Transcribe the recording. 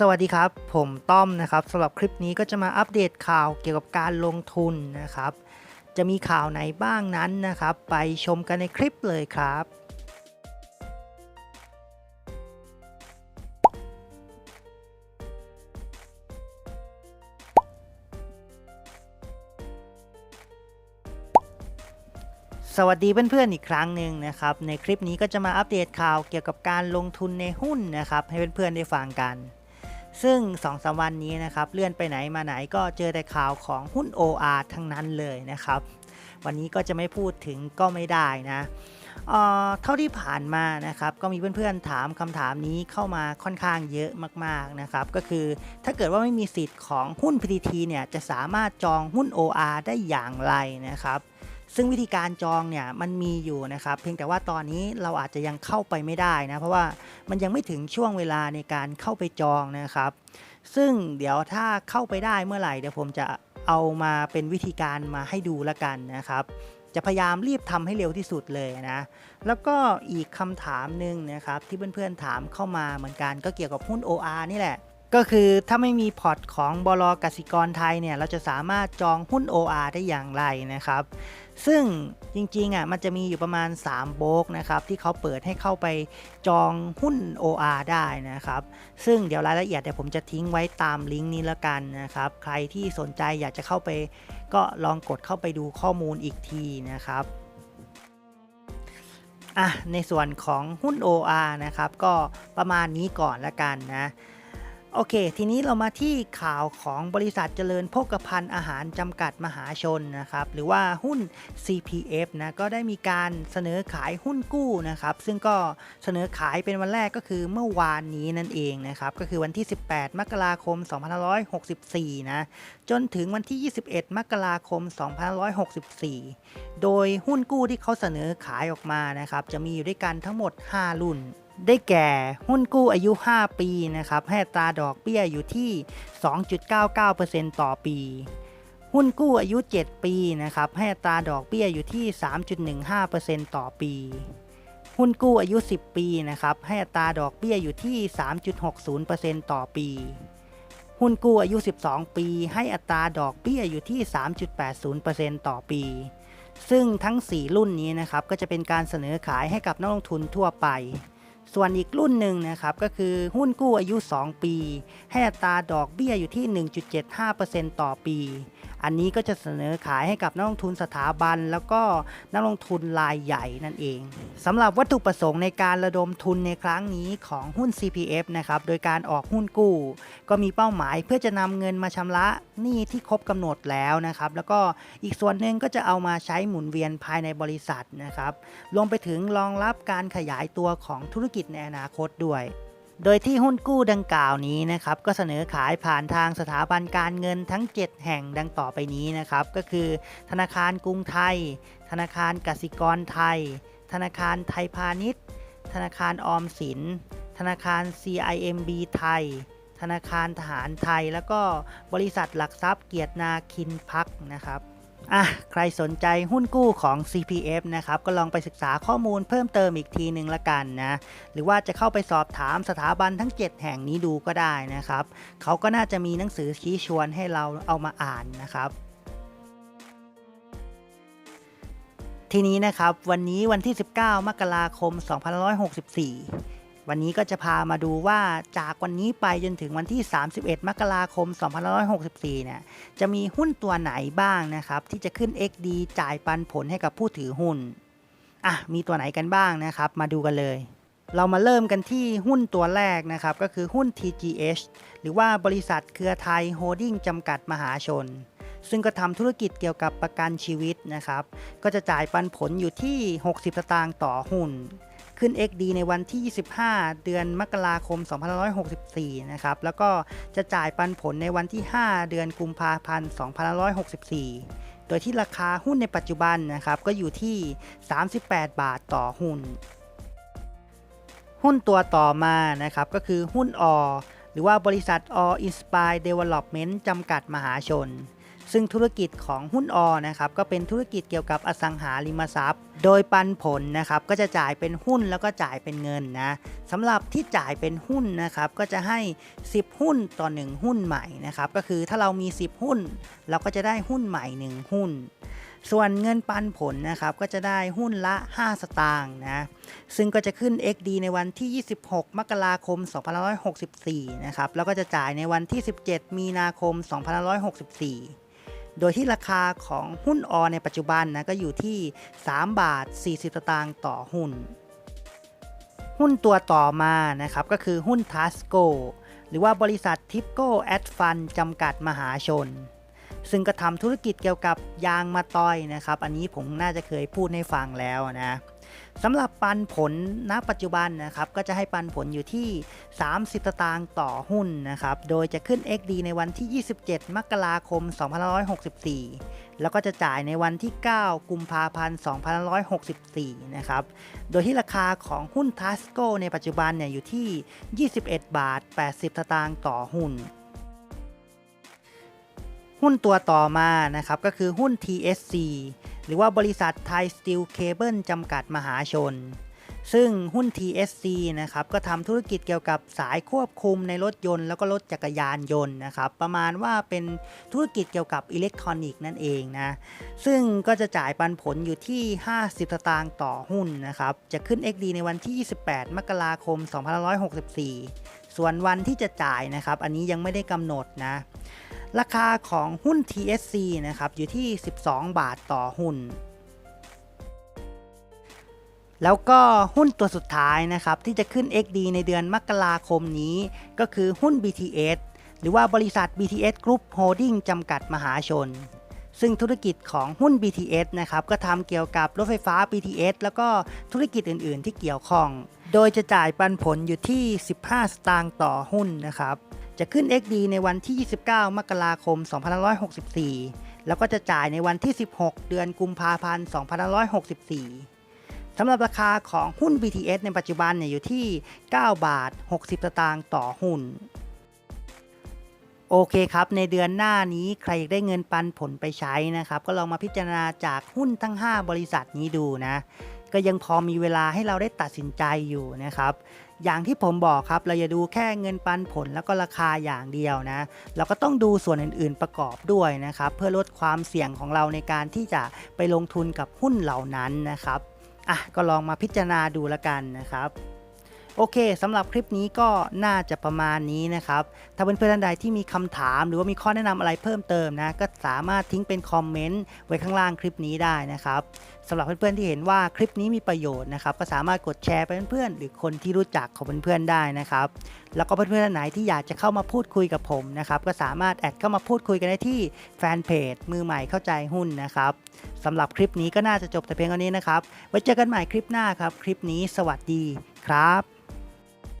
สวัสดีครับ ผมต้อมนะครับสำหรับคลิปนี้ก็จะมาอัปเดตข่าวเกี่ยวกับการลงทุนนะครับ จะมีข่าวไหนบ้างนั้นนะครับ ไปชมกันในคลิปเลยครับ สวัสดีเพื่อนๆอีกครั้งหนึ่งนะครับ ในคลิปนี้ก็จะมาอัปเดตข่าวเกี่ยวกับการลงทุนในหุ้นนะครับ ให้เพื่อนๆได้ฟังกัน ซึ่ง2อสวันนี้นะครับเลื่อนไปไหนมาไหนก็เจอแต่ข่าวของหุ้น OR ทั้งนั้นเลยนะครับ วันนี้ก็จะไม่พูดถึงก็ไม่ได้นะเออเท่าที่ผ่านมานะครับก็มีเพื่อนๆถามคำถามนี้เข้ามาค่อนข้างเยอะมากๆนะครับก็คือถ้าเกิดว่าไม่มีสิทธิ์ของหุ้น PTT เนี่ยจะสามารถจองหุ้น OR ได้อย่างไรนะครับ ซึ่งวิธีการจองเนี่ยมันมีอยู่นะครับ เพียงแต่ว่าตอนนี้เราอาจจะยังเข้าไปไม่ได้นะ เพราะว่ามันยังไม่ถึงช่วงเวลาในการเข้าไปจองนะครับ ซึ่งเดี๋ยวถ้าเข้าไปได้เมื่อไหร่เดี๋ยวผมจะเอามาเป็นวิธีการมาให้ดูละกันนะครับจะพยายามรีบทำให้เร็วที่สุดเลยนะ แล้วก็อีกคำถามหนึ่งนะครับที่เพื่อนๆถามเข้ามาเหมือนกันก็เกี่ยวกับหุ้น OR นี่แหละ ก็คือถ้าไม่มีพอร์ตของบลกสิกรไทยเนี่ยเราจะสามารถจองหุ้น OR ได้อย่างไรนะครับ ซึ่งจริงๆอะมันจะมีอยู่ประมาณ 3 โบกนะครับที่เขาเปิดให้เข้าไปจองหุ้น OR ได้นะครับ ซึ่งเดี๋ยวรายละเอียดเดี๋ยวผมจะทิ้งไว้ตามลิงก์นี้แล้วกันนะครับ ใครที่สนใจอยากจะเข้าไป ก็ลองกดเข้าไปดูข้อมูลอีกทีนะครับอะในส่วนของหุ้น OR นะครับก็ประมาณนี้ก่อนละกันนะ โอเค ทีนี้เรามาที่ข่าวของบริษัทเจริญโภคภัณฑ์อาหารจำกัดมหาชนนะครับ หรือว่าหุ้น CPF นะ ก็ได้มีการเสนอขายหุ้นกู้นะครับ ซึ่งก็เสนอขายเป็นวันแรกก็คือเมื่อวานนี้นั่นเองนะครับ ก็คือวันที่ 18 มกราคม 2564 นะ จนถึงวันที่ 21 มกราคม 2564 โดยหุ้นกู้ที่เขาเสนอขายออกมานะครับ จะมีอยู่ด้วยกันทั้งหมด 5 รุ่น ได้แก่หุ้นกู้อายุ 5 ปีนะครับให้อัตราดอกเบี้ยอยู่ที่ 2.99%ต่อปี หุ้นกู้อายุ 7 ปีนะครับให้อัตราดอกเบี้ยอยู่ที่ 3.15%ต่อปี หุ้นกู้อายุ 10 ปีนะครับให้อัตราดอกเบี้ยอยู่ที่ 3.60%ต่อปี หุ้นกู้อายุ 12 ปี ให้อัตราดอกเบี้ยอยู่ที่ 3.80%ต่อปีซึ่งทั้ง 4 รุ่นนี้นะครับก็จะเป็นการเสนอขายให้กับนักลงทุนทั่วไป ส่วนอีกรุ่นหนึ่งนะครับก็คือหุ้นกู้อายุ 2 ปี ให้อัตราดอกเบี้ยอยู่ที่ 1.75%ต่อปี อันนี้ก็จะเสนอขายให้กับนักลงทุนสถาบัน แล้วก็นักลงทุนรายใหญ่นั่นเองสำหรับวัตถุประสงค์ในการระดมทุนในครั้งนี้ของหุ้น CPF นะครับโดยการออกหุ้นกู้ ก็มีเป้าหมายเพื่อจะนำเงินมาชำระหนี้ที่ครบกำหนดแล้วนะครับ แล้วก็อีกส่วนหนึ่งก็จะเอามาใช้หมุนเวียนภายในบริษัทนะครับรวมไปถึงรองรับการขยายตัวของธุรกิจในอนาคตด้วย โดยที่หุ้นกู้ดังกล่าวนี้นะครับก็เสนอขายผ่านทางสถาบันการเงินทั้ง 7 แห่งดังต่อไปนี้นะครับก็คือ ธนาคารกรุงไทย ธนาคารกสิกรไทย ธนาคารไทยพาณิชย์ ธนาคารออมสิน ธนาคาร CIMB ไทย ธนาคารทหารไทย แล้วก็บริษัทหลักทรัพย์เกียรตินาคินพักนะครับ อะใครสนใจหุ้นกู้ของ CPF นะครับก็ลองไปศึกษาข้อมูลเพิ่มเติมอีกทีหนึ่งละกันนะ หรือว่าจะเข้าไปสอบถามสถาบันทั้ง 7 แห่งนี้ดูก็ได้นะครับ เขาก็น่าจะมีหนังสือชี้ชวนให้เราเอามาอ่านนะครับทีนี้นะครับวันนี้วันที่ 19 มกราคม 2564 วันนี้ก็จะพามาดูว่าจากวันนี้ไปจนถึงวันที่ 31 มกราคม 2564 เนี่ย จะมีหุ้นตัวไหนบ้างนะครับ ที่จะขึ้น XD จ่ายปันผลให้กับผู้ถือหุ้น อะ มีตัวไหนกันบ้างนะครับ มาดูกันเลย เรามาเริ่มกันที่หุ้นตัวแรกนะครับ ก็คือหุ้น TGH หรือว่าบริษัทเครือไทยโฮดดิ้งจำกัดมหาชน ซึ่งก็ทำธุรกิจเกี่ยวกับประกันชีวิตนะครับ ก็จะจ่ายปันผลอยู่ที่ 60 สตางค์ต่อหุ้น ขึ้น XD ในวันที่ 25 เดือนมกราคม 2564 นะครับ แล้วก็จะจ่ายปันผลในวันที่ 5 เดือนกุมภาพันธ์ 2564 โดยที่ราคาหุ้นในปัจจุบันนะครับ ก็อยู่ที่ 38 บาทต่อหุ้น หุ้นตัวต่อมานะครับก็คือหุ้นอหรือว่าบริษัท All Inspire Development จำกัดมหาชน ซึ่งธุรกิจของหุ้นออนะครับก็เป็นธุรกิจเกี่ยวกับอสังหาริมทรัพย์ โดยปันผลนะครับก็จะจ่ายเป็นหุ้นแล้วก็จ่ายเป็นเงินนะสำหรับที่จ่ายเป็นหุ้นนะครับก็จะให้ 10 หุ้นต่อ 1 หุ้นใหม่นะครับก็คือถ้าเรามี 10 หุ้น เราก็จะได้หุ้นใหม่ 1 หุ้น ส่วนเงินปันผลนะครับก็จะได้หุ้นละ 5 สตางค์นะซึ่งก็จะขึ้น XD ในวันที่ 26 มกราคม 2564 นะครับแล้วก็จะจ่ายในวันที่ 17 มีนาคม 2564 โดยที่ราคาของหุ้นออในปัจจุบันนะก็อยู่ที่ 3 บาท 40สตางค์ต่อหุ้น หุ้นตัวต่อมานะครับก็คือหุ้นทัสโกหรือว่าบริษัททิปโก้แอดฟันจำกัดมหาชน ซึ่งก็ทำธุรกิจเกี่ยวกับยางมาตอยนะครับ อันนี้ผมน่าจะเคยพูดให้ฟังแล้วนะ สำหรับปันผลณปัจจุบันนะครับก็จะให้ปันผลอยู่ที่ 30 สตางค์ต่อหุ้นนะครับโดยจะขึ้น XD ในวันที่ 27 มกราคม 2564 แล้วก็จะจ่ายในวันที่ 9 กุมภาพันธ์ 2564 นะครับโดยที่ราคาของหุ้นทัสโกในปัจจุบันเนี่ยอยู่ที่ 21 บาท 80 สตางค์ต่อหุ้นหุ้นตัวต่อมานะครับก็คือหุ้น TSC หรือว่าบริษัทไทยสตีลเคเบิลจำกัดมหาชน ซึ่งหุ้น TSC นะครับก็ทำธุรกิจเกี่ยวกับสายควบคุมในรถยนต์แล้วก็รถจักรยานยนต์นะครับประมาณว่าเป็นธุรกิจเกี่ยวกับอิเล็กทรอนิกส์นั่นเองนะซึ่งก็จะจ่ายปันผลอยู่ที่ 50สตางค์ต่อหุ้นนะครับจะขึ้น XD ในวันที่ 28 มกราคม 2564 ส่วนวันที่จะจ่ายนะครับอันนี้ยังไม่ได้กำหนดนะ ราคาของหุ้น TSC นะครับอยู่ที่ 12 บาทต่อหุ้น แล้วก็หุ้นตัวสุดท้ายนะครับที่จะขึ้น XD ในเดือนมกราคมนี้ก็คือหุ้น BTS หรือว่าบริษัท BTS Group Holding จำกัดมหาชน ซึ่งธุรกิจของหุ้น BTS นะครับก็ทำเกี่ยวกับรถไฟฟ้า BTS แล้วก็ธุรกิจอื่น ๆ ที่เกี่ยวข้อง โดยจะจ่ายปันผลอยู่ที่ 15 สตางค์ต่อหุ้นนะครับ จะขึ้น XD ในวันที่ 29 มกราคม 2564 แล้วก็จะจ่ายในวันที่ 16 เดือนกุมภาพันธ์ 2564 สำหรับราคาของหุ้น BTS ในปัจจุบันเนี่ยอยู่ที่ 9 บาท 60 สตางค์ต่อหุ้น โอเคครับ ในเดือนหน้านี้ใครอยากได้เงินปันผลไปใช้นะครับ ก็ลองมาพิจารณาจากหุ้นทั้ง 5 บริษัทนี้ดูนะ ก็ยังพอมีเวลาให้เราได้ตัดสินใจอยู่นะครับ อย่างที่ผมบอกครับเราอย่าดูแค่เงินปันผลแล้วก็ราคาอย่างเดียวนะ เราก็ต้องดูส่วนอื่นๆประกอบด้วยนะครับ เพื่อลดความเสี่ยงของเราในการที่จะไปลงทุนกับหุ้นเหล่านั้นนะครับอะก็ลองมาพิจารณาดูละกันนะครับ โอเคสำหรับคลิปนี้ก็น่าจะประมาณนี้นะครับ ถ้าเพื่อนๆท่านใดที่มีคำถาม หรือว่ามีข้อแนะนำอะไรเพิ่มเติมนะ ก็สามารถทิ้งเป็นคอมเมนต์ไว้ข้างล่างคลิปนี้ได้นะครับสำหรับเพื่อนๆที่เห็นว่าคลิปนี้มีประโยชน์นะครับก็สามารถกดแชร์ไปเพื่อนๆหรือคนที่รู้จักของเพื่อนๆได้นะครับ แล้วก็เพื่อนๆท่านไหนที่อยากจะเข้ามาพูดคุยกับผมนะครับก็สามารถแอดเข้ามาพูดคุยกันได้ที่แฟนเพจมือใหม่เข้าใจหุ้นนะครับสำหรับคลิปนี้ก็น่าจะจบแต่เพียงเท่านี้นะครับไว้เจอกันใหม่คลิปหน้าครับ คลิปนี้สวัสดีครับ